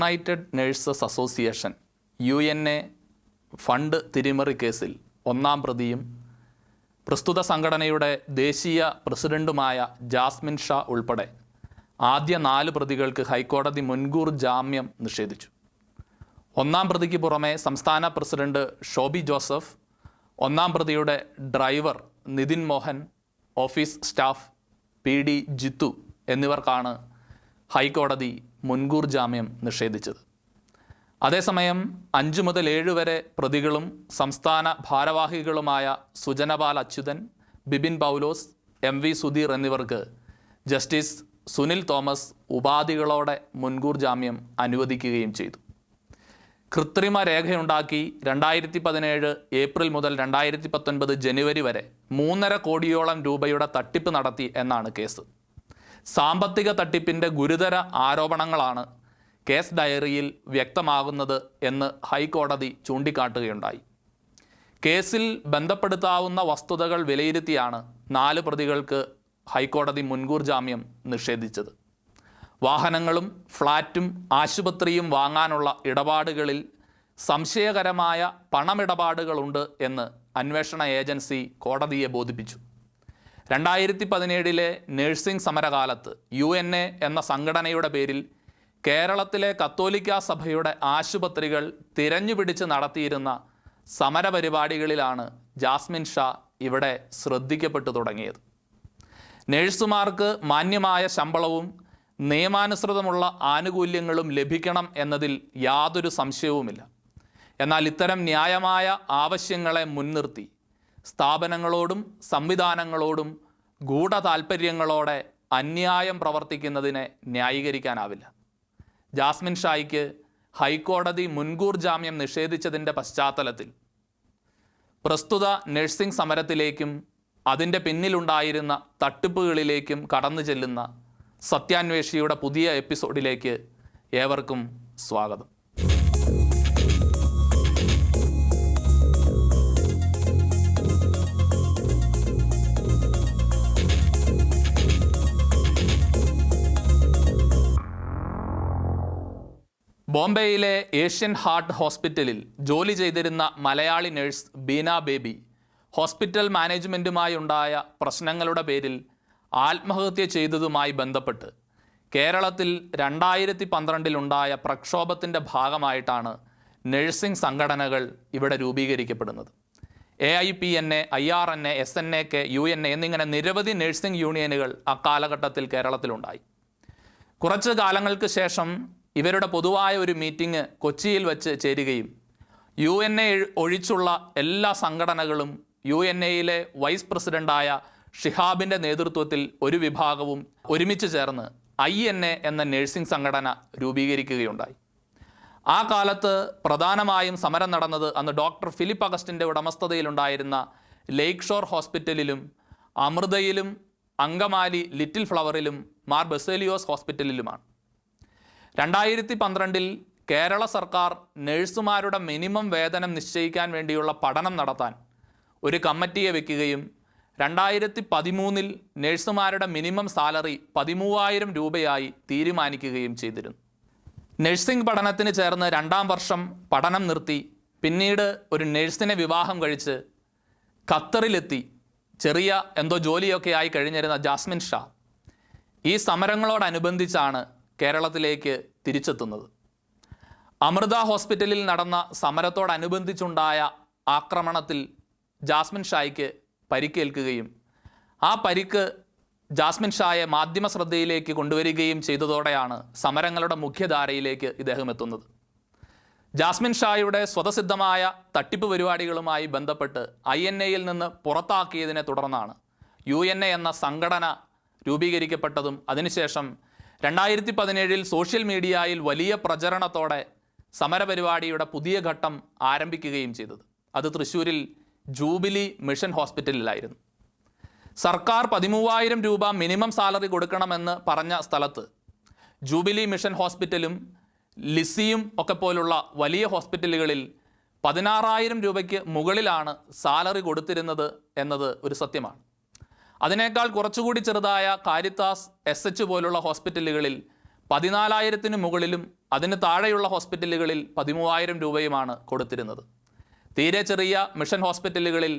United nurses association U N A fund തിരിമറി കേസിൽ ഒന്നാം പ്രതിയും പ്രസ്തുത സംഘടനയുടെ ദേശീയ പ്രസിഡന്റുമായ ജാസ്മിൻ ഷാ ഉൾപ്പെടെ ആദ്യ നാല് പ്രതികൾക്ക് ഹൈക്കോടതി മുൻകൂർ ജാമ്യം നിഷേധിച്ചു. ഒന്നാം പ്രതിക്ക് പുറമെ സംസ്ഥാന പ്രസിഡന്റ് ഷോബി ജോസഫ് ഒന്നാം പ്രതിയുടെ driver Nithin Mohan office staff P D Jithu എന്നിവർക്കാണ് ഹൈക്കോടതി മുൻകൂർ ജാമ്യം നിഷേധിച്ചത്. അതേസമയം അഞ്ചു മുതൽ ഏഴ് വരെ പ്രതികളും സംസ്ഥാന ഭാരവാഹികളുമായ സുജനപാൽ അച്യുതൻ ബിബിൻ പൗലോസ് എം വി സുധീർ എന്നിവർക്ക് ജസ്റ്റിസ് സുനിൽ തോമസ് ഉപാധികളോടെ മുൻകൂർ ജാമ്യം അനുവദിക്കുകയും ചെയ്തു. കൃത്രിമ രേഖയുണ്ടാക്കി രണ്ടായിരത്തി പതിനേഴ് ഏപ്രിൽ മുതൽ രണ്ടായിരത്തി പത്തൊൻപത് ജനുവരി വരെ മൂന്നര കോടിയോളം രൂപയുടെ തട്ടിപ്പ് നടത്തി എന്നാണ് കേസ്. സാമ്പത്തിക തട്ടിപ്പിന്റെ ഗുരുതര ആരോപണങ്ങളാണ് കേസ് ഡയറിയിൽ വ്യക്തമാകുന്നത് എന്ന് ഹൈക്കോടതി ചൂണ്ടിക്കാട്ടുകയുണ്ടായി. കേസിൽ ബന്ധപ്പെടുത്താവുന്ന വസ്തുതകൾ വിലയിരുത്തിയാണ് നാല് പ്രതികൾക്ക് ഹൈക്കോടതി മുൻകൂർ ജാമ്യം നിഷേധിച്ചത്. വാഹനങ്ങളും ഫ്ളാറ്റും ആശുപത്രിയും വാങ്ങാനുള്ള ഇടപാടുകളിൽ സംശയകരമായ പണമിടപാടുകളുണ്ട് എന്ന് അന്വേഷണ ഏജൻസി കോടതിയെ ബോധിപ്പിച്ചു. രണ്ടായിരത്തി പതിനേഴിലെ നഴ്സിംഗ് സമരകാലത്ത് യു എൻ എ എന്ന സംഘടനയുടെ പേരിൽ കേരളത്തിലെ കത്തോലിക്ക സഭയുടെ ആശുപത്രികൾ തിരഞ്ഞുപിടിച്ച് നടത്തിയിരുന്ന സമരപരിപാടികളിലാണ് ജാസ്മിൻ ഷാ ഇവിടെ ശ്രദ്ധിക്കപ്പെട്ടു തുടങ്ങിയത്. നഴ്സുമാർക്ക് മാന്യമായ ശമ്പളവും നിയമാനുസൃതമുള്ള ആനുകൂല്യങ്ങളും ലഭിക്കണം എന്നതിൽ യാതൊരു സംശയവുമില്ല. എന്നാൽ ഇത്തരം ന്യായമായ ആവശ്യങ്ങളെ മുൻനിർത്തി സ്ഥാപനങ്ങളോടും സംവിധാനങ്ങളോടും ഗൂഢതാൽപ്പര്യങ്ങളോടെ അന്യായം പ്രവർത്തിക്കുന്നതിനെ ന്യായീകരിക്കാനാവില്ല. ജാസ്മിൻ ഷായിക്ക് ഹൈക്കോടതി മുൻകൂർ ജാമ്യം നിഷേധിച്ചതിന്റെ പശ്ചാത്തലത്തിൽ പ്രസ്തുത നഴ്സിംഗ് സമരത്തിലേക്കും അതിന്റെ പിന്നിലുണ്ടായിരുന്ന തട്ടിപ്പുകളിലേക്കും കടന്നു ചെല്ലുന്ന സത്യാന്വേഷിയുടെ പുതിയ എപ്പിസോഡിലേക്ക് ഏവർക്കും സ്വാഗതം. ബോംബെയിലെ ഏഷ്യൻ ഹാർട്ട് ഹോസ്പിറ്റലിൽ ജോലി ചെയ്തിരുന്ന മലയാളി നഴ്സ് ബീന ബേബി ഹോസ്പിറ്റൽ മാനേജ്മെന്റുമായി ഉണ്ടായ പ്രശ്നങ്ങളുടെ പേരിൽ ആത്മഹത്യ ചെയ്തതുമായി ബന്ധപ്പെട്ട് കേരളത്തിൽ രണ്ടായിരത്തി പന്ത്രണ്ടിലുണ്ടായ പ്രക്ഷോഭത്തിന്റെ ഭാഗമായിട്ടാണ് നഴ്സിംഗ് സംഘടനകൾ ഇവിടെ രൂപീകരിക്കപ്പെടുന്നത്. A I P N A I R N A S N A K U N A എന്നിങ്ങനെ നിരവധി നഴ്സിംഗ് യൂണിയനുകൾ അക്കാലഘട്ടത്തിൽ കേരളത്തിലുണ്ടായി. കുറച്ച് കാലങ്ങൾക്ക് ശേഷം ഇവരുടെ പൊതുവായ ഒരു മീറ്റിംഗ് കൊച്ചിയിൽ വച്ച് ചേരുകയും യു എൻ എ ഒഴിച്ചുള്ള എല്ലാ സംഘടനകളും യു എൻ എയിലെ വൈസ് പ്രസിഡന്റായ ഷിഹാബിന്റെ നേതൃത്വത്തിൽ ഒരു വിഭാഗവും ഒരുമിച്ച് ചേർന്ന് ഐ എൻ എ എന്ന നഴ്സിംഗ് സംഘടന രൂപീകരിക്കുകയുണ്ടായി. ആ കാലത്ത് പ്രധാനമായും സമരം നടന്നത് അന്ന് ഡോക്ടർ ഫിലിപ്പ് അഗസ്റ്റിന്റെ ഉടമസ്ഥതയിലുണ്ടായിരുന്ന ലേക്ക് ഷോർ ഹോസ്പിറ്റലിലും അമൃതയിലും അങ്കമാലി ലിറ്റിൽ ഫ്ലവറിലും മാർ ബസേലിയോസ് ഹോസ്പിറ്റലിലുമാണ്. രണ്ടായിരത്തി പന്ത്രണ്ടിൽ കേരള സർക്കാർ നഴ്സുമാരുടെ മിനിമം വേതനം നിശ്ചയിക്കാൻ വേണ്ടിയുള്ള പഠനം നടത്താൻ ഒരു കമ്മിറ്റിയെ വെക്കുകയും രണ്ടായിരത്തി പതിമൂന്നിൽ നഴ്സുമാരുടെ മിനിമം സാലറി പതിമൂവായിരം രൂപയായി തീരുമാനിക്കുകയും ചെയ്തിരുന്നു. നഴ്സിംഗ് പഠനത്തിന് ചേർന്ന് രണ്ടാം വർഷം പഠനം നിർത്തി പിന്നീട് ഒരു നഴ്സിനെ വിവാഹം കഴിച്ച് ഖത്തറിലെത്തി. ചെറിയ എന്തോ ജോലിയൊക്കെ ആയി കഴിഞ്ഞിരുന്ന ജാസ്മിൻ ഷാ. ഈ സമരങ്ങളോടനുബന്ധിച്ചാണ് കേരളത്തിലേക്ക് തിരിച്ചെത്തുന്നത്. അമൃത ഹോസ്പിറ്റലിൽ നടന്ന സമരത്തോടനുബന്ധിച്ചുണ്ടായ ആക്രമണത്തിൽ ജാസ്മിൻ ഷായ്ക്ക് പരിക്കേൽക്കുകയും ആ പരിക്ക് ജാസ്മിൻ ഷായെ മാധ്യമ ശ്രദ്ധയിലേക്ക് കൊണ്ടുവരികയും ചെയ്തതോടെയാണ് സമരങ്ങളുടെ മുഖ്യധാരയിലേക്ക് ഇദ്ദേഹം എത്തുന്നത്. ജാസ്മിൻ ഷായുടെ സ്വതസിദ്ധമായ തട്ടിപ്പ് പരിപാടികളുമായി ബന്ധപ്പെട്ട് ഐ എൻ എയിൽ നിന്ന് പുറത്താക്കിയതിനെ തുടർന്നാണ് യു എൻ എ എന്ന സംഘടന രൂപീകരിക്കപ്പെട്ടതും അതിനുശേഷം രണ്ടായിരത്തി പതിനേഴിൽ സോഷ്യൽ മീഡിയയിൽ വലിയ പ്രചരണത്തോടെ സമരപരിപാടിയുടെ പുതിയ ഘട്ടം ആരംഭിക്കുകയും ചെയ്തത്. അത് തൃശ്ശൂരിൽ ജൂബിലി മിഷൻ ഹോസ്പിറ്റലിലായിരുന്നു. സർക്കാർ പതിമൂവായിരം രൂപ മിനിമം സാലറി കൊടുക്കണമെന്ന് പറഞ്ഞ സ്ഥലത്ത് ജൂബിലി മിഷൻ ഹോസ്പിറ്റലും ലിസിയും ഒക്കെ പോലുള്ള വലിയ ഹോസ്പിറ്റലുകളിൽ പതിനാറായിരം രൂപയ്ക്ക് മുകളിലാണ് സാലറി കൊടുത്തിരുന്നത് എന്നത് ഒരു സത്യമാണ്. അതിനേക്കാൾ കുറച്ചുകൂടി ചെറുതായ കാരിത്താസ് എസ് എച്ച് പോലുള്ള ഹോസ്പിറ്റലുകളിൽ പതിനാലായിരത്തിന് മുകളിലും അതിന് താഴെയുള്ള ഹോസ്പിറ്റലുകളിൽ പതിമൂവായിരം രൂപയുമാണ് കൊടുത്തിരുന്നത്. തീരെ ചെറിയ മിഷൻ ഹോസ്പിറ്റലുകളിൽ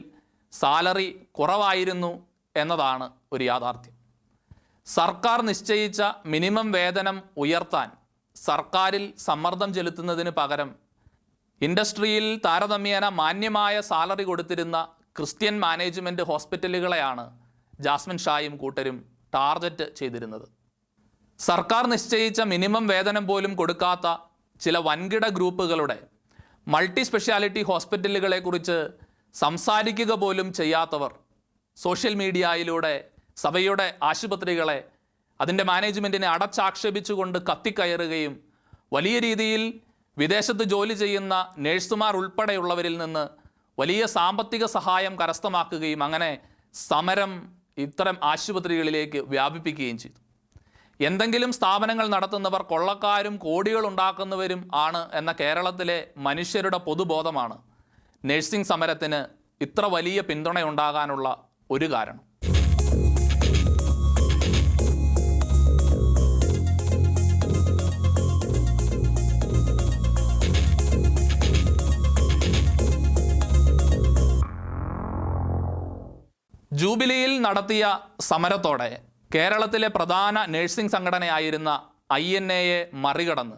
സാലറി കുറവായിരുന്നു എന്നതാണ് ഒരു യാഥാർത്ഥ്യം. സർക്കാർ നിശ്ചയിച്ച മിനിമം വേതനം ഉയർത്താൻ സർക്കാരിൽ സമ്മർദ്ദം ചെലുത്തുന്നതിന് പകരം ഇൻഡസ്ട്രിയിൽ താരതമ്യേന മാന്യമായ സാലറി കൊടുത്തിരുന്ന ക്രിസ്ത്യൻ മാനേജ്മെന്റ് ഹോസ്പിറ്റലുകളെയാണ് ജാസ്മിൻ ഷായും കൂട്ടരും ടാർഗറ്റ് ചെയ്തിരുന്നത്. സർക്കാർ നിശ്ചയിച്ച മിനിമം വേതനം പോലും കൊടുക്കാത്ത ചില വൻകിട ഗ്രൂപ്പുകളുടെ മൾട്ടി സ്പെഷ്യാലിറ്റി ഹോസ്പിറ്റലുകളെക്കുറിച്ച് സംസാരിക്കുക പോലും ചെയ്യാത്തവർ സോഷ്യൽ മീഡിയയിലൂടെ സഭയുടെ ആശുപത്രികളെ അതിന്റെ മാനേജ്മെന്റിനെ അടച്ചാക്ഷേപിച്ചുകൊണ്ട് കത്തിക്കയറുകയും വലിയ രീതിയിൽ വിദേശത്ത് ജോലി ചെയ്യുന്ന നഴ്സുമാർ ഉൾപ്പെടെയുള്ളവരിൽ നിന്ന് വലിയ സാമ്പത്തിക സഹായം കരസ്ഥമാക്കുകയും അങ്ങനെ സമരം ഇത്തരം ആശുപത്രികളിലേക്ക് വ്യാപിപ്പിക്കുകയും ചെയ്തു. എന്തെങ്കിലും സ്ഥാപനങ്ങൾ നടത്തുന്നവർ കൊള്ളക്കാരും കോടികൾ ഉണ്ടാക്കുന്നവരും ആണ് എന്ന കേരളത്തിലെ മനുഷ്യരുടെ പൊതുബോധമാണ്. നഴ്സിംഗ് സമരത്തിന് ഇത്ര വലിയ പിന്തുണയുണ്ടാകാനുള്ള ഒരു കാരണം. ജൂബിലിയിൽ നടത്തിയ സമരത്തോടെ കേരളത്തിലെ പ്രധാന നഴ്സിംഗ് സംഘടനയായിരുന്ന ഐ എൻ എയെ മറികടന്ന്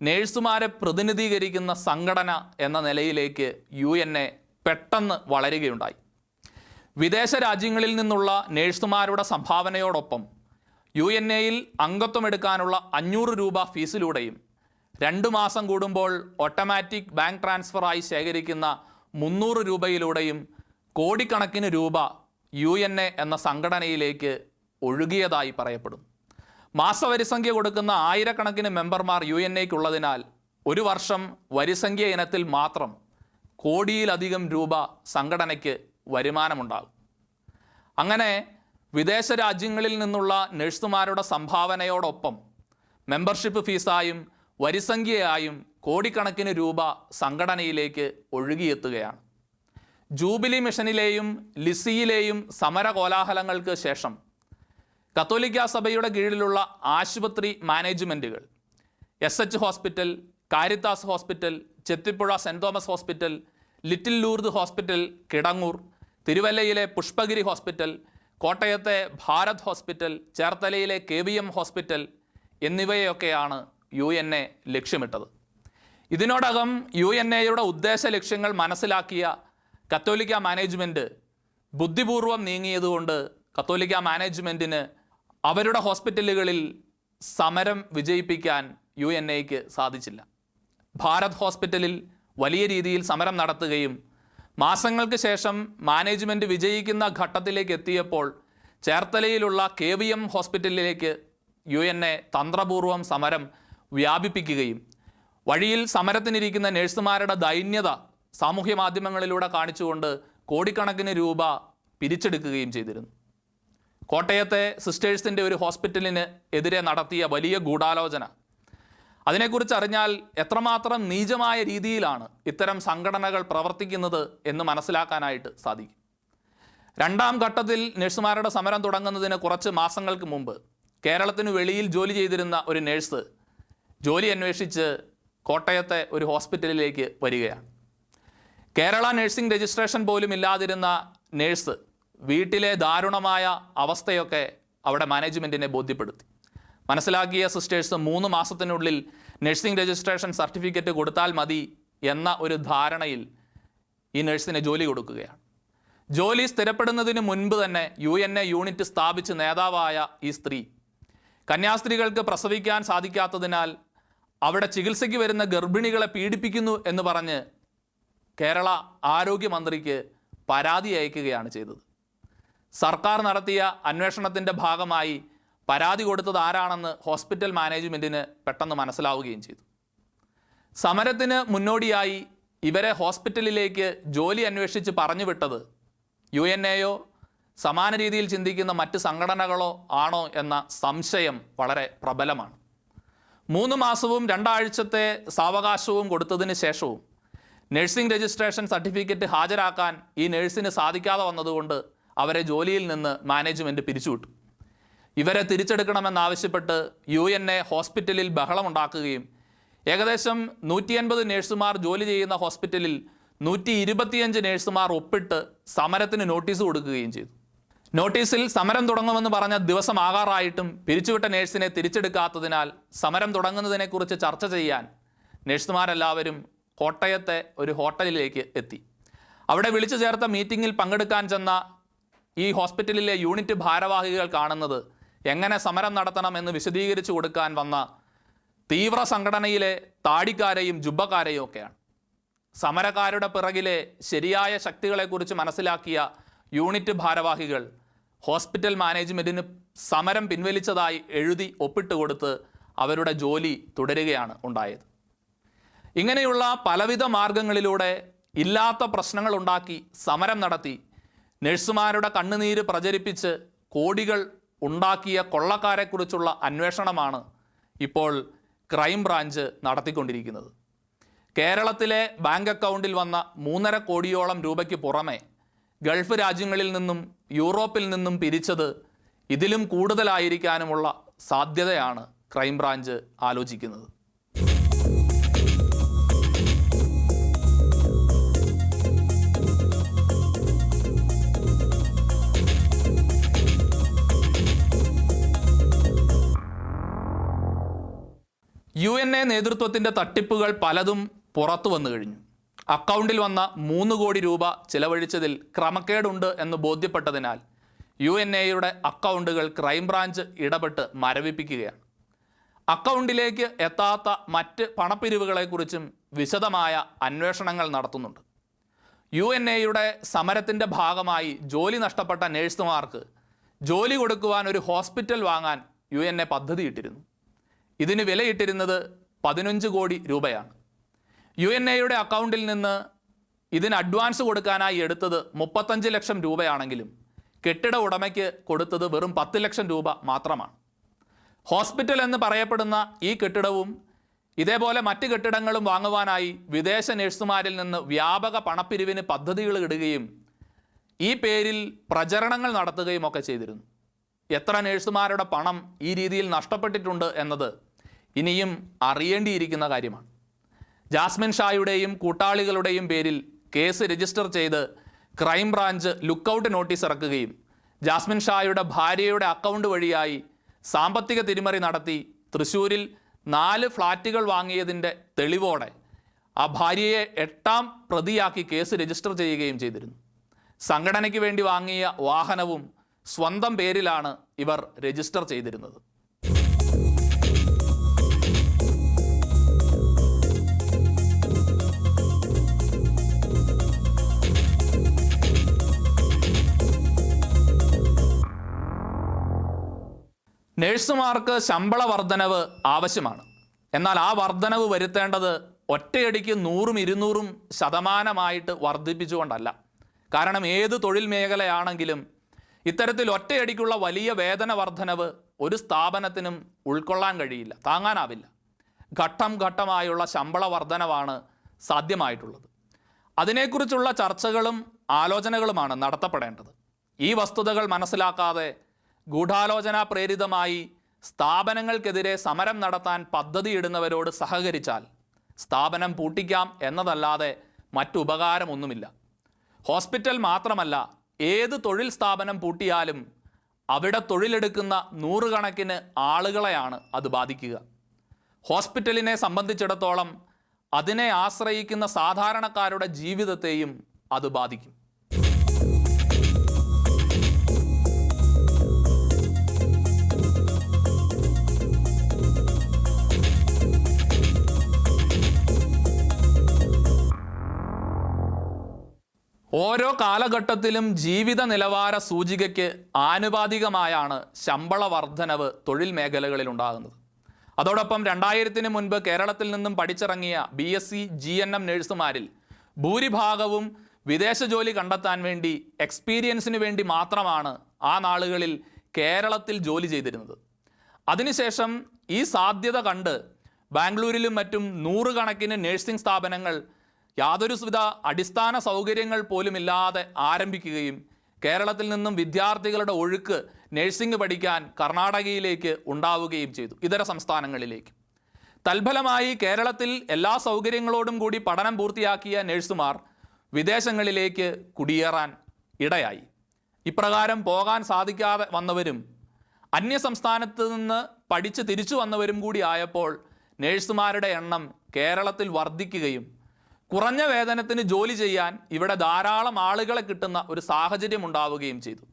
നേഴ്സുമാരെ പ്രതിനിധീകരിക്കുന്ന സംഘടന എന്ന നിലയിലേക്ക് യു എൻ എ പെട്ടെന്ന് വളരുകയുണ്ടായി. വിദേശ രാജ്യങ്ങളിൽ നിന്നുള്ള നേഴ്സുമാരുടെ സംഭാവനയോടൊപ്പം യു എൻ എയിൽ അംഗത്വമെടുക്കാനുള്ള അഞ്ഞൂറ് രൂപ ഫീസിലൂടെയും രണ്ട് മാസം കൂടുമ്പോൾ ഓട്ടോമാറ്റിക് ബാങ്ക് ട്രാൻസ്ഫറായി ശേഖരിക്കുന്ന മുന്നൂറ് രൂപയിലൂടെയും കോടിക്കണക്കിന് രൂപ യു എൻ എ എന്ന സംഘടനയിലേക്ക് ഒഴുകിയതായി പറയപ്പെടും. മാസവരിസംഖ്യ കൊടുക്കുന്ന ആയിരക്കണക്കിന് മെമ്പർമാർ യു എൻ എക്കുള്ളതിനാൽ ഒരു വർഷം വരിസംഖ്യ ഇനത്തിൽ മാത്രം കോടിയിലധികം രൂപ സംഘടനയ്ക്ക് വരുമാനമുണ്ടാകും. അങ്ങനെ വിദേശ രാജ്യങ്ങളിൽ നിന്നുള്ള നഴ്സുമാരുടെ സംഭാവനയോടൊപ്പം മെമ്പർഷിപ്പ് ഫീസായും വരിസംഖ്യയായും കോടിക്കണക്കിന് രൂപ സംഘടനയിലേക്ക് ഒഴുകിയെത്തുകയാണ്. ജൂബിലി മിഷനിലെയും ലിസിയിലെയും സമര കോലാഹലങ്ങൾക്ക് ശേഷം കത്തോലിക്ക സഭയുടെ കീഴിലുള്ള ആശുപത്രി മാനേജ്മെന്റുകൾ S H hospital Caritas hospital Chethipuzha saint Thomas hospital little Lourdes hospital Kidangoor തിരുവല്ലയിലെ Pushpagiri hospital കോട്ടയത്തെ ഭാരത് ഹോസ്പിറ്റൽ ചേർത്തലയിലെ കെ വി എം ഹോസ്പിറ്റൽ എന്നിവയൊക്കെയാണ് യു എൻ എ ലക്ഷ്യമിട്ടത്. ഇതിനോടകം യു എൻ എയുടെ ഉദ്ദേശ ലക്ഷ്യങ്ങൾ മനസ്സിലാക്കിയ കത്തോലിക്ക മാനേജ്മെന്റ് ബുദ്ധിപൂർവം നീങ്ങിയതുകൊണ്ട് കത്തോലിക്ക മാനേജ്മെന്റിന് അവരുടെ ഹോസ്പിറ്റലുകളിൽ സമരം വിജയിപ്പിക്കാൻ യു എൻ എക്ക് സാധിച്ചില്ല. ഭാരത് ഹോസ്പിറ്റലിൽ വലിയ രീതിയിൽ സമരം നടത്തുകയും മാസങ്ങൾക്ക് ശേഷം മാനേജ്മെന്റ് വിജയിക്കുന്ന ഘട്ടത്തിലേക്ക് എത്തിയപ്പോൾ ചേർത്തലയിലുള്ള കെ വി എം ഹോസ്പിറ്റലിലേക്ക് യു എൻ എ തന്ത്രപൂർവം സമരം വ്യാപിപ്പിക്കുകയും വഴിയിൽ സമരത്തിനിരിക്കുന്ന നഴ്സുമാരുടെ ദൈന്യത സാമൂഹ്യ മാധ്യമങ്ങളിലൂടെ കാണിച്ചുകൊണ്ട് കോടിക്കണക്കിന് രൂപ പിരിച്ചെടുക്കുകയും ചെയ്തിരുന്നു. കോട്ടയത്തെ സിസ്റ്റേഴ്സിന്റെ ഒരു ഹോസ്പിറ്റലിന് എതിരെ നടത്തിയ വലിയ ഗൂഢാലോചന. അതിനെക്കുറിച്ച് അറിഞ്ഞാൽ എത്രമാത്രം നീചമായ രീതിയിലാണ് ഇത്തരം സംഘടനകൾ പ്രവർത്തിക്കുന്നത് എന്ന് മനസ്സിലാക്കാനായിട്ട് സാധിക്കും. രണ്ടാം ഘട്ടത്തിൽ നഴ്സുമാരുടെ സമരം തുടങ്ങുന്നതിന് കുറച്ച് മാസങ്ങൾക്ക് മുമ്പ് കേരളത്തിന് വെളിയിൽ ജോലി ചെയ്തിരുന്ന ഒരു നഴ്സ് ജോലി അന്വേഷിച്ച് കോട്ടയത്തെ ഒരു ഹോസ്പിറ്റലിലേക്ക് വരികയാണ്. കേരള നഴ്സിംഗ് രജിസ്ട്രേഷൻ പോലും ഇല്ലാതിരുന്ന നേഴ്സ് വീട്ടിലെ ദാരുണമായ അവസ്ഥയൊക്കെ അവിടെ മാനേജ്മെന്റിനെ ബോധ്യപ്പെടുത്തി. മനസ്സിലാക്കിയ സിസ്റ്റേഴ്സ് മൂന്ന് മാസത്തിനുള്ളിൽ നഴ്സിംഗ് രജിസ്ട്രേഷൻ സർട്ടിഫിക്കറ്റ് കൊടുത്താൽ മതി എന്ന ഒരു ധാരണയിൽ ഈ നഴ്സിന് ജോലി കൊടുക്കുകയാണ്. ജോലി സ്ഥിരപ്പെടുന്നതിന് മുൻപ് തന്നെ യു എൻ എ യൂണിറ്റ് സ്ഥാപിച്ച് നേതാവായ ഈ സ്ത്രീ കന്യാസ്ത്രീകൾക്ക് പ്രസവിക്കാൻ സാധിക്കാത്തതിനാൽ അവിടെ ചികിത്സയ്ക്ക് വരുന്ന ഗർഭിണികളെ പീഡിപ്പിക്കുന്നു എന്ന് പറഞ്ഞ് കേരള ആരോഗ്യമന്ത്രിക്ക് പരാതി അയക്കുകയാണ് ചെയ്തത്. സർക്കാർ നടത്തിയ അന്വേഷണത്തിന്റെ ഭാഗമായി പരാതി കൊടുത്തത് ആരാണെന്ന് ഹോസ്പിറ്റൽ മാനേജ്മെന്റിന് പെട്ടെന്ന് മനസ്സിലാവുകയും ചെയ്തു. സമരത്തിന് മുന്നോടിയായി ഇവരെ ഹോസ്പിറ്റലിലേക്ക് ജോലി അന്വേഷിച്ച് പറഞ്ഞു വിട്ടത് യു എൻ എയോ സമാന രീതിയിൽ ചിന്തിക്കുന്ന മറ്റ് സംഘടനകളോ ആണോ എന്ന സംശയം വളരെ പ്രബലമാണ്. മൂന്ന് മാസവും രണ്ടാഴ്ചത്തെ സാവകാശവും കൊടുത്തതിന് ശേഷവും നഴ്സിംഗ് രജിസ്ട്രേഷൻ സർട്ടിഫിക്കറ്റ് ഹാജരാക്കാൻ ഈ നഴ്സിന് സാധിക്കാതെ വന്നതുകൊണ്ട് അവരെ ജോലിയിൽ നിന്ന് മാനേജ്മെന്റ് പിരിച്ചുവിട്ടു. ഇവരെ തിരിച്ചെടുക്കണമെന്നാവശ്യപ്പെട്ട് യു എൻ എ ഹോസ്പിറ്റലിൽ ബഹളമുണ്ടാക്കുകയും ഏകദേശം നൂറ്റി അൻപത് നേഴ്സുമാർ ജോലി ചെയ്യുന്ന ഹോസ്പിറ്റലിൽ നൂറ്റി ഇരുപത്തിയഞ്ച് നേഴ്സുമാർ ഒപ്പിട്ട് സമരത്തിന് നോട്ടീസ് കൊടുക്കുകയും ചെയ്തു. നോട്ടീസിൽ സമരം തുടങ്ങുമെന്ന് പറഞ്ഞ ദിവസം ആകാറായിട്ടും പിരിച്ചുവിട്ട നേഴ്സിനെ തിരിച്ചെടുക്കാത്തതിനാൽ സമരം തുടങ്ങുന്നതിനെക്കുറിച്ച് ചർച്ച ചെയ്യാൻ നഴ്സുമാരെല്ലാവരും കോട്ടയത്തെ ഒരു ഹോട്ടലിലേക്ക് എത്തി. അവിടെ വിളിച്ചു ചേർത്ത മീറ്റിങ്ങിൽ പങ്കെടുക്കാൻ ചെന്ന ഈ ഹോസ്പിറ്റലിലെ യൂണിറ്റ് ഭാരവാഹികൾ കാണുന്നത് എങ്ങനെ സമരം നടത്തണം എന്ന് വിശദീകരിച്ചു കൊടുക്കാൻ വന്ന തീവ്ര സംഘടനയിലെ താടിക്കാരെയും ജുബക്കാരെയും ഒക്കെയാണ്. സമരക്കാരുടെ പിറകിലെ ശരിയായ ശക്തികളെക്കുറിച്ച് മനസ്സിലാക്കിയ യൂണിറ്റ് ഭാരവാഹികൾ ഹോസ്പിറ്റൽ മാനേജ്മെന്റിന് സമരം പിൻവലിച്ചതായി എഴുതി ഒപ്പിട്ട് കൊടുത്ത് അവരുടെ ജോലി തുടരുകയാണ് ഉണ്ടായത്. ഇങ്ങനെയുള്ള പലവിധ മാർഗങ്ങളിലൂടെ ഇല്ലാത്ത പ്രശ്നങ്ങൾ ഉണ്ടാക്കി സമരം നടത്തി. നഴ്സുമാരുടെ കണ്ണുനീര് പ്രചരിപ്പിച്ച് കോടികൾ ഉണ്ടാക്കിയ കൊള്ളക്കാരെക്കുറിച്ചുള്ള അന്വേഷണമാണ് ഇപ്പോൾ ക്രൈംബ്രാഞ്ച് നടത്തിക്കൊണ്ടിരിക്കുന്നത്. കേരളത്തിലെ ബാങ്ക് അക്കൗണ്ടിൽ വന്ന മൂന്നര കോടിയോളം രൂപയ്ക്ക് പുറമെ ഗൾഫ് രാജ്യങ്ങളിൽ നിന്നും യൂറോപ്പിൽ നിന്നും പിരിച്ചത് ഇതിലും കൂടുതലായിരിക്കാനുമുള്ള സാധ്യതയാണ് ക്രൈംബ്രാഞ്ച് ആലോചിക്കുന്നത്. യു എൻ എ നേതൃത്വത്തിന്റെ തട്ടിപ്പുകൾ പലതും പുറത്തു വന്നു കഴിഞ്ഞു. അക്കൗണ്ടിൽ വന്ന മൂന്ന് കോടി രൂപ ചിലവഴിച്ചതിൽ ക്രമക്കേടുണ്ട് എന്ന് ബോധ്യപ്പെട്ടതിനാൽ യു എൻ എയുടെ അക്കൗണ്ടുകൾ ക്രൈംബ്രാഞ്ച് ഇടപെട്ട് മരവിപ്പിക്കുകയാണ്. അക്കൗണ്ടിലേക്ക് എത്താത്ത മറ്റ് പണപ്പിരിവുകളെക്കുറിച്ചും വിശദമായ അന്വേഷണങ്ങൾ നടത്തുന്നുണ്ട്. യു എൻ എയുടെ സമരത്തിന്റെ ഭാഗമായി ജോലി നഷ്ടപ്പെട്ട നേഴ്സുമാർക്ക് ജോലി കൊടുക്കുവാൻ ഒരു ഹോസ്പിറ്റൽ വാങ്ങാൻ യു എൻ എ പദ്ധതിയിട്ടിരുന്നു. ഇതിന് വിലയിട്ടിരുന്നത് പതിനഞ്ച് കോടി രൂപയാണ്. യു എൻ എയുടെ അക്കൗണ്ടിൽ നിന്ന് ഇതിന് അഡ്വാൻസ് കൊടുക്കാനായി എടുത്തത് മുപ്പത്തഞ്ച് ലക്ഷം രൂപയാണെങ്കിലും കെട്ടിട ഉടമയ്ക്ക് കൊടുത്തത് വെറും പത്ത് ലക്ഷം രൂപ മാത്രമാണ്. ഹോസ്പിറ്റൽ എന്ന് പറയപ്പെടുന്ന ഈ കെട്ടിടവും ഇതേപോലെ മറ്റ് കെട്ടിടങ്ങളും വാങ്ങുവാനായി വിദേശ നഴ്സുമാരിൽ നിന്ന് വ്യാപക പണപ്പിരിവിന് പദ്ധതികൾ ഇടുകയും ഈ പേരിൽ പ്രചരണങ്ങൾ നടത്തുകയും ഒക്കെ ചെയ്തിരുന്നു. എത്ര നഴ്സുമാരുടെ പണം ഈ രീതിയിൽ നഷ്ടപ്പെട്ടിട്ടുണ്ട് എന്നത് ഇനിയും അറിയേണ്ടിയിരിക്കുന്ന കാര്യമാണ്. ജാസ്മിൻ ഷായുടെയും കൂട്ടാളികളുടെയും പേരിൽ കേസ് രജിസ്റ്റർ ചെയ്ത് ക്രൈംബ്രാഞ്ച് ലുക്കൌട്ട് നോട്ടീസ് ഇറക്കുകയും ജാസ്മിൻ ഷായുടെ ഭാര്യയുടെ അക്കൗണ്ട് വഴിയായി സാമ്പത്തിക തിരിമറി നടത്തി തൃശ്ശൂരിൽ നാല് ഫ്ളാറ്റുകൾ വാങ്ങിയതിന്റെ തെളിവോടെ ആ ഭാര്യയെ എട്ടാം പ്രതിയാക്കി കേസ് രജിസ്റ്റർ ചെയ്യുകയും ചെയ്തിരുന്നു. സംഘടനയ്ക്ക് വേണ്ടി വാങ്ങിയ വാഹനവും സ്വന്തം പേരിലാണ് ഇവർ രജിസ്റ്റർ ചെയ്തിരുന്നത്. നഴ്സുമാർക്ക് ശമ്പള വർധനവ് ആവശ്യമാണ്. എന്നാൽ ആ വർധനവ് വരുത്തേണ്ടത് ഒറ്റയടിക്ക് നൂറും ഇരുന്നൂറും ശതമാനമായിട്ട് വർദ്ധിപ്പിച്ചുകൊണ്ടല്ല. കാരണം ഏത് തൊഴിൽ മേഖലയാണെങ്കിലും ഇത്തരത്തിൽ ഒറ്റയടിക്കുള്ള വലിയ വേതന വർധനവ് ഒരു സ്ഥാപനത്തിനും ഉൾക്കൊള്ളാൻ കഴിയില്ല താങ്ങാനാവില്ല. ഘട്ടം ഘട്ടമായുള്ള ശമ്പള വർധനവാണ് സാധ്യമായിട്ടുള്ളത്. അതിനെക്കുറിച്ചുള്ള ചർച്ചകളും ആലോചനകളുമാണ് നടത്തപ്പെടേണ്ടത്. ഈ വസ്തുതകൾ മനസ്സിലാക്കാതെ ഗൂഢാലോചന പ്രേരിതമായി സ്ഥാപനങ്ങൾക്കെതിരെ സമരം നടത്താൻ പദ്ധതിയിടുന്നവരോട് സഹകരിച്ചാൽ സ്ഥാപനം പൂട്ടിക്കാം എന്നതല്ലാതെ മറ്റുപകാരമൊന്നുമില്ല. ഹോസ്പിറ്റൽ മാത്രമല്ല ഏത് തൊഴിൽ സ്ഥാപനം പൂട്ടിയാലും അവിടെ തൊഴിലെടുക്കുന്ന നൂറുകണക്കിന് ആളുകളെയാണ് അത് ബാധിക്കുക. ഹോസ്പിറ്റലിനെ സംബന്ധിച്ചിടത്തോളം അതിനെ ആശ്രയിക്കുന്ന സാധാരണക്കാരുടെ ജീവിതത്തെയും അത് ബാധിക്കും. ഓരോ കാലഘട്ടത്തിലും ജീവിത നിലവാര സൂചികയ്ക്ക് ആനുപാതികമായാണ് ശമ്പള വർധനവ് തൊഴിൽ മേഖലകളിൽ ഉണ്ടാകുന്നത്. അതോടൊപ്പം രണ്ടായിരത്തിന് മുൻപ് കേരളത്തിൽ നിന്നും പഠിച്ചിറങ്ങിയ B S C G N M നഴ്സുമാരിൽ ഭൂരിഭാഗവും വിദേശ ജോലി കണ്ടെത്താൻ വേണ്ടി എക്സ്പീരിയൻസിന് വേണ്ടി മാത്രമാണ് ആ നാളുകളിൽ കേരളത്തിൽ ജോലി ചെയ്തിരുന്നത്. അതിനുശേഷം ഈ സാധ്യത കണ്ട് ബാംഗ്ലൂരിലും മറ്റും നൂറുകണക്കിന് നഴ്സിംഗ് സ്ഥാപനങ്ങൾ യാതൊരു വിധ അടിസ്ഥാന സൗകര്യങ്ങൾ പോലും ഇല്ലാതെ ആരംഭിക്കുകയും കേരളത്തിൽ നിന്നും വിദ്യാർത്ഥികളുടെ ഒഴുക്ക് നഴ്സിംഗ് പഠിക്കാൻ കർണാടകയിലേക്ക് ഉണ്ടാവുകയും ചെയ്തു ഇതര സംസ്ഥാനങ്ങളിലേക്ക്. തൽഫലമായി കേരളത്തിൽ എല്ലാ സൗകര്യങ്ങളോടും കൂടി പഠനം പൂർത്തിയാക്കിയ നഴ്സുമാർ വിദേശങ്ങളിലേക്ക് കുടിയേറാൻ ഇടയായി. ഇപ്രകാരം പോകാൻ സാധിക്കാതെ വന്നവരും അന്യ അന്യസംസ്ഥാനത്ത് നിന്ന് പഠിച്ച് തിരിച്ചു വന്നവരും കൂടി ആയപ്പോൾ നഴ്സുമാരുടെ എണ്ണം കേരളത്തിൽ വർദ്ധിക്കുകയും കുറഞ്ഞ വേതനത്തിന് ജോലി ചെയ്യാൻ ഇവിടെ ധാരാളം ആളുകളെ കിട്ടുന്ന ഒരു സാഹചര്യം ഉണ്ടാവുകയും ചെയ്തു.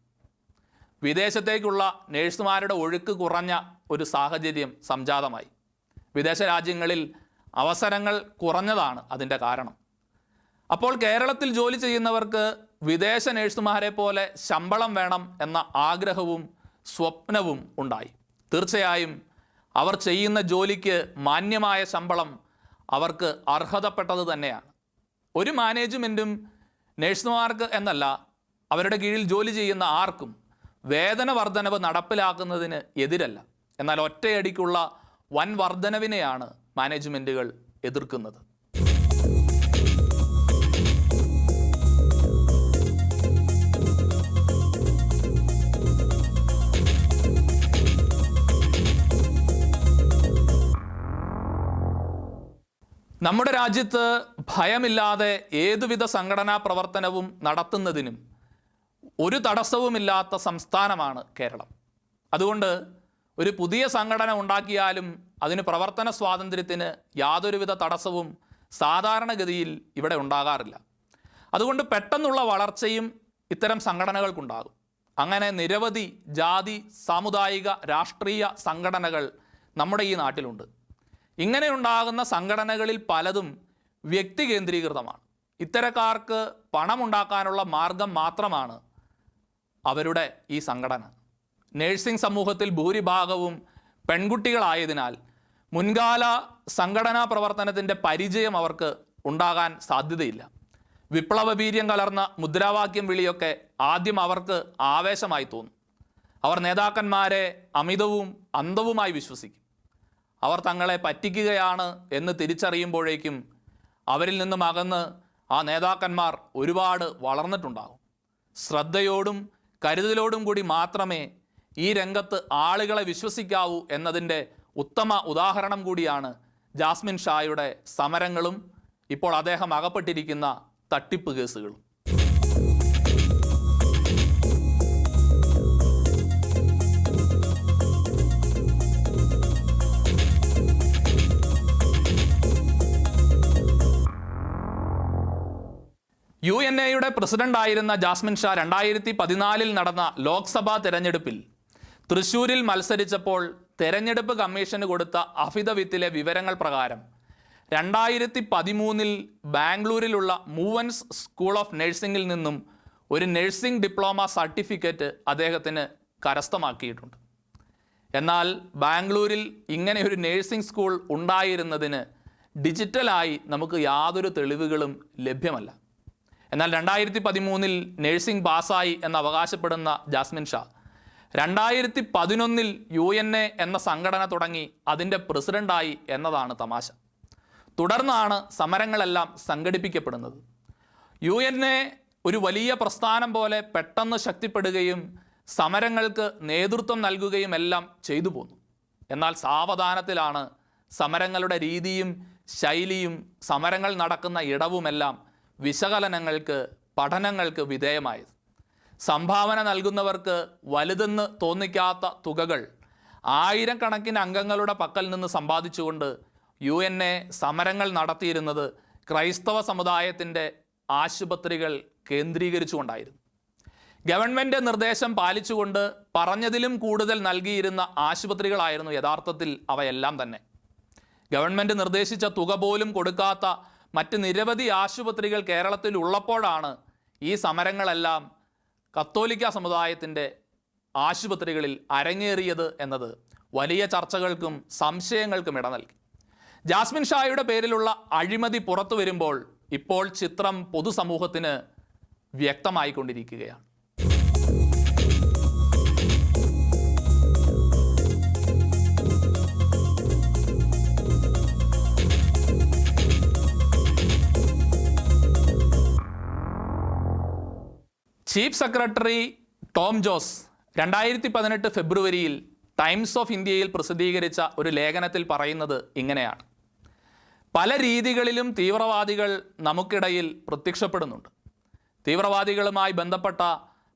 വിദേശത്തേക്കുള്ള നഴ്സുമാരുടെ ഒഴുക്ക് കുറഞ്ഞ ഒരു സാഹചര്യം സംജാതമായി. വിദേശ രാജ്യങ്ങളിൽ അവസരങ്ങൾ കുറഞ്ഞതാണ് അതിന്റെ കാരണം. അപ്പോൾ കേരളത്തിൽ ജോലി ചെയ്യുന്നവർക്ക് വിദേശ നഴ്സുമാരെ പോലെ ശമ്പളം വേണം എന്ന ആഗ്രഹവും സ്വപ്നവും ഉണ്ടായി. തീർച്ചയായും അവർ ചെയ്യുന്ന ജോലിക്ക് മാന്യമായ ശമ്പളം അവർക്ക് അർഹതപ്പെട്ടത് തന്നെയാണ്. ഒരു മാനേജ്മെന്റും നഴ്സുമാർക്ക് എന്നല്ല അവരുടെ കീഴിൽ ജോലി ചെയ്യുന്ന ആർക്കും വേതന വർധനവ് നടപ്പിലാക്കുന്നതിന് എതിരല്ല. എന്നാൽ ഒറ്റയടിക്കുള്ള വൻ വർധനവിനെയാണ് മാനേജ്മെന്റുകൾ എതിർക്കുന്നത്. നമ്മുടെ രാജ്യത്ത് ഭയമില്ലാതെ ഏതുവിധ സംഘടനാ പ്രവർത്തനവും നടത്തുന്നതിനും ഒരു തടസ്സവുമില്ലാത്ത സംസ്ഥാനമാണ് കേരളം. അതുകൊണ്ട് ഒരു പുതിയ സംഘടന ഉണ്ടാക്കിയാലും അതിന് പ്രവർത്തന സ്വാതന്ത്ര്യത്തിന് യാതൊരുവിധ തടസ്സവും സാധാരണഗതിയിൽ ഇവിടെ ഉണ്ടാകാറില്ല. അതുകൊണ്ട് പെട്ടെന്നുള്ള വളർച്ചയും ഇത്തരം സംഘടനകൾക്കുണ്ടാകും. അങ്ങനെ നിരവധി ജാതി സാമുദായിക രാഷ്ട്രീയ സംഘടനകൾ നമ്മുടെ ഈ നാട്ടിലുണ്ട്. ഇങ്ങനെ ഉണ്ടാകുന്ന സംഘടനകളിൽ പലതും വ്യക്തി കേന്ദ്രീകൃതമാണ് ഇത്തരക്കാർക്ക് പണമുണ്ടാക്കാനുള്ള മാർഗം മാത്രമാണ് അവരുടെ ഈ സംഘടന. നേഴ്സിംഗ് സമൂഹത്തിൽ ഭൂരിഭാഗവും പെൺകുട്ടികളായതിനാൽ മുൻകാല സംഘടനാ പ്രവർത്തനത്തിന്റെ പരിചയം അവർക്ക് ഉണ്ടാകാൻ സാധ്യതയില്ല. വിപ്ലവ വീര്യം കലർന്ന മുദ്രാവാക്യം വിളിയൊക്കെ ആദ്യം അവർക്ക് ആവേശമായി തോന്നും. അവർ നേതാക്കന്മാരെ അമിതവും അന്ധവുമായി വിശ്വസിക്കും. അവർ തങ്ങളെ പറ്റിക്കുകയാണ് എന്ന് തിരിച്ചറിയുമ്പോഴേക്കും അവരിൽ നിന്നും അകന്ന് ആ നേതാക്കന്മാർ ഒരുപാട് വളർന്നിട്ടുണ്ടാകും. ശ്രദ്ധയോടും കരുതലോടും കൂടി മാത്രമേ ഈ രംഗത്ത് ആളുകളെ വിശ്വസിക്കാവൂ എന്നതിന്റെ ഉത്തമ ഉദാഹരണം കൂടിയാണ് ജാസ്മിൻ ഷായുടെ സമരങ്ങളും ഇപ്പോൾ അദ്ദേഹം അകപ്പെട്ടിരിക്കുന്ന തട്ടിപ്പ് കേസുകളും. യു എൻ എയുടെ പ്രസിഡന്റായിരുന്ന ജാസ്മിൻ ഷാ രണ്ടായിരത്തി പതിനാലിൽ നടന്ന ലോക്സഭാ തെരഞ്ഞെടുപ്പിൽ തൃശൂരിൽ മത്സരിച്ചപ്പോൾ തെരഞ്ഞെടുപ്പ് കമ്മീഷന് കൊടുത്ത അഫിദവിത്തിലെ വിവരങ്ങൾ പ്രകാരം രണ്ടായിരത്തി പതിമൂന്നിൽ ബാംഗ്ലൂരിലുള്ള മൂവൻസ് സ്കൂൾ ഓഫ് നഴ്സിംഗിൽ നിന്നും ഒരു നഴ്സിംഗ് ഡിപ്ലോമ സർട്ടിഫിക്കറ്റ് അദ്ദേഹത്തിന് കരസ്ഥമാക്കിയിട്ടുണ്ട്. എന്നാൽ ബാംഗ്ലൂരിൽ ഇങ്ങനെ ഒരു നഴ്സിംഗ് സ്കൂൾ ഉണ്ടായിരുന്നതിന് ഡിജിറ്റലായി നമുക്ക് യാതൊരു തെളിവുകളും ലഭ്യമല്ല. എന്നാൽ രണ്ടായിരത്തി പതിമൂന്നിൽ നഴ്സിംഗ് പാസ്സായി എന്ന് അവകാശപ്പെടുന്ന ജാസ്മിൻ ഷാ രണ്ടായിരത്തി പതിനൊന്നിൽ യു എൻ എ എന്ന സംഘടന തുടങ്ങി അതിന്റെ പ്രസിഡന്റായി എന്നതാണ് തമാശ. തുടർന്നാണ് സമരങ്ങളെല്ലാം സംഘടിപ്പിക്കപ്പെടുന്നത്. യു എൻ എ ഒരു വലിയ പ്രസ്ഥാനം പോലെ പെട്ടെന്ന് ശക്തിപ്പെടുകയും സമരങ്ങൾക്ക് നേതൃത്വം നൽകുകയും എല്ലാം ചെയ്തു പോന്നു. എന്നാൽ സാവധാനത്തിലാണ് സമരങ്ങളുടെ രീതിയും ശൈലിയും സമരങ്ങൾ നടക്കുന്ന ഇടവുമെല്ലാം വിശകലനങ്ങൾക്ക് പഠനങ്ങൾക്ക് വിധേയമായത്. സംഭാവന നൽകുന്നവർക്ക് വലുതെന്ന് തോന്നിക്കാത്ത തുകകൾ ആയിരക്കണക്കിന് അംഗങ്ങളുടെ പക്കൽ നിന്ന് സമ്പാദിച്ചുകൊണ്ട് യു എൻ എ സമരങ്ങൾ നടത്തിയിരുന്നത് ക്രൈസ്തവ സമുദായത്തിന്റെ ആശുപത്രികൾ കേന്ദ്രീകരിച്ചുകൊണ്ടായിരുന്നു. ഗവൺമെന്റ് നിർദ്ദേശം പാലിച്ചുകൊണ്ട് പറഞ്ഞതിലും കൂടുതൽ നൽകിയിരുന്ന ആശുപത്രികളായിരുന്നു യഥാർത്ഥത്തിൽ അവയെല്ലാം തന്നെ. ഗവൺമെന്റ് നിർദ്ദേശിച്ച തുക പോലും കൊടുക്കാത്ത മറ്റ് നിരവധി ആശുപത്രികൾ കേരളത്തിൽ ഉള്ളപ്പോഴാണ് ഈ സമരങ്ങളെല്ലാം കത്തോലിക്ക സമുദായത്തിന്റെ ആശുപത്രികളിൽ അരങ്ങേറിയത് എന്നത്. വലിയ ചർച്ചകൾക്കും സംശയങ്ങൾക്കും ഇട നൽകി. ജാസ്മിൻ ഷായുടെ പേരിലുള്ള അഴിമതി പുറത്തു വരുമ്പോൾ ഇപ്പോൾ ചിത്രം പൊതുസമൂഹത്തിന് വ്യക്തമായിക്കൊണ്ടിരിക്കുകയാണ്. ചീഫ് സെക്രട്ടറി ടോം ജോസ് രണ്ടായിരത്തി പതിനെട്ട് ഫെബ്രുവരിയിൽ ടൈംസ് ഓഫ് ഇന്ത്യയിൽ പ്രസിദ്ധീകരിച്ച ഒരു ലേഖനത്തിൽ പറയുന്നത് ഇങ്ങനെയാണ്. പല രീതികളിലും തീവ്രവാദികൾ നമുക്കിടയിൽ പ്രത്യക്ഷപ്പെടുന്നുണ്ട്. തീവ്രവാദികളുമായി ബന്ധപ്പെട്ട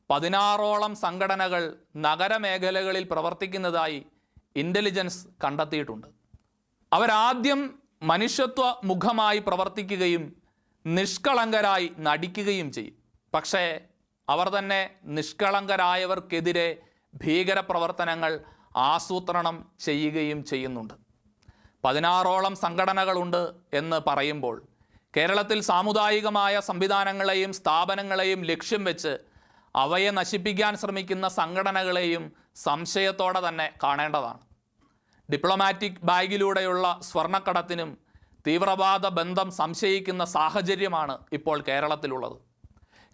പതിനാറോളം സംഘടനകൾ നഗരമേഖലകളിൽ പ്രവർത്തിക്കുന്നതായി ഇന്റലിജൻസ് കണ്ടെത്തിയിട്ടുണ്ട്. അവരാദ്യം മനുഷ്യത്വ മുഖമായി പ്രവർത്തിക്കുകയും നിഷ്കളങ്കരായി നടിക്കുകയും ചെയ്യും. പക്ഷേ അവർ തന്നെ നിഷ്കളങ്കരായവർക്കെതിരെ ഭീകരപ്രവർത്തനങ്ങൾ ആസൂത്രണം ചെയ്യുകയും ചെയ്യുന്നുണ്ട്. പതിനാറോളം സംഘടനകളുണ്ട് എന്ന് പറയുമ്പോൾ കേരളത്തിൽ സാമുദായികമായ സംവിധാനങ്ങളെയും സ്ഥാപനങ്ങളെയും ലക്ഷ്യം വെച്ച് അവയെ നശിപ്പിക്കാൻ ശ്രമിക്കുന്ന സംഘടനകളെയും സംശയത്തോടെ തന്നെ കാണേണ്ടതാണ്. ഡിപ്ലോമാറ്റിക് ബാഗിലൂടെയുള്ള സ്വർണക്കടത്തിനും തീവ്രവാദ ബന്ധം സംശയിക്കുന്ന സാഹചര്യമാണ് ഇപ്പോൾ കേരളത്തിലുള്ളത്.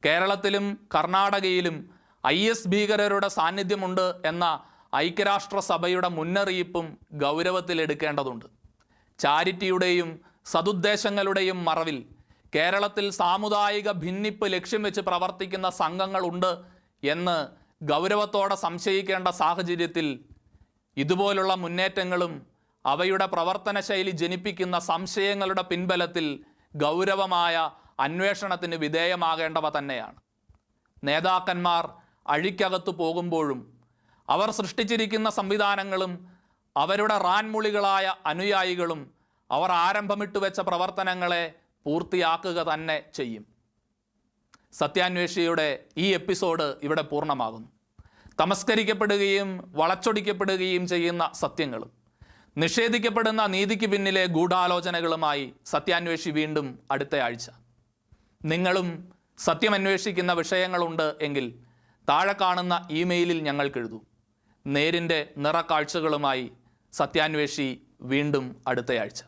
കേരളത്തിലും കർണാടകയിലും ഐ എസ് ഭീകരരുടെ സാന്നിധ്യമുണ്ട് എന്ന ഐക്യരാഷ്ട്രസഭയുടെ മുന്നറിയിപ്പും ഗൗരവത്തിലെടുക്കേണ്ടതുണ്ട് ചാരിറ്റിയുടെയും സതുദ്ദേശങ്ങളുടെയും മറവിൽ കേരളത്തിൽ സാമുദായിക ഭിന്നിപ്പ് ലക്ഷ്യം വെച്ച് പ്രവർത്തിക്കുന്ന സംഘങ്ങളുണ്ട് എന്ന് ഗൗരവത്തോടെ സംശയിക്കേണ്ട സാഹചര്യത്തിൽ ഇതുപോലുള്ള മുന്നേറ്റങ്ങളും അവയുടെ പ്രവർത്തന ശൈലി ജനിപ്പിക്കുന്ന സംശയങ്ങളുടെ പിൻബലത്തിൽ ഗൗരവമായ അന്വേഷണത്തിന് വിധേയമാകേണ്ടവ തന്നെയാണ്. നേതാക്കന്മാർ അഴിക്കകത്തു പോകുമ്പോഴും അവർ സൃഷ്ടിച്ചിരിക്കുന്ന സംവിധാനങ്ങളും അവരുടെ റാൻമുളികളായ അനുയായികളും അവർ ആരംഭമിട്ട് വെച്ച പ്രവർത്തനങ്ങളെ പൂർത്തിയാക്കുക തന്നെ ചെയ്യും. സത്യാന്വേഷിയുടെ ഈ എപ്പിസോഡ് ഇവിടെ പൂർണമാകുന്നു. തമസ്കരിക്കപ്പെടുകയും വളച്ചൊടിക്കപ്പെടുകയും ചെയ്യുന്ന സത്യങ്ങളും നിഷേധിക്കപ്പെടുന്ന നീതിക്ക് പിന്നിലെ ഗൂഢാലോചനകളുമായി സത്യാന്വേഷി വീണ്ടും അടുത്ത ആഴ്ച. നിങ്ങളും സത്യമന്വേഷിക്കുന്ന വിഷയങ്ങളുണ്ട് എങ്കിൽ താഴെ കാണുന്ന ഇമെയിലിൽ ഞങ്ങൾക്കെഴുതൂ. നേരിന്റെ നിറക്കാഴ്ചകളുമായി സത്യാന്വേഷി വീണ്ടും അടുത്തയാഴ്ച.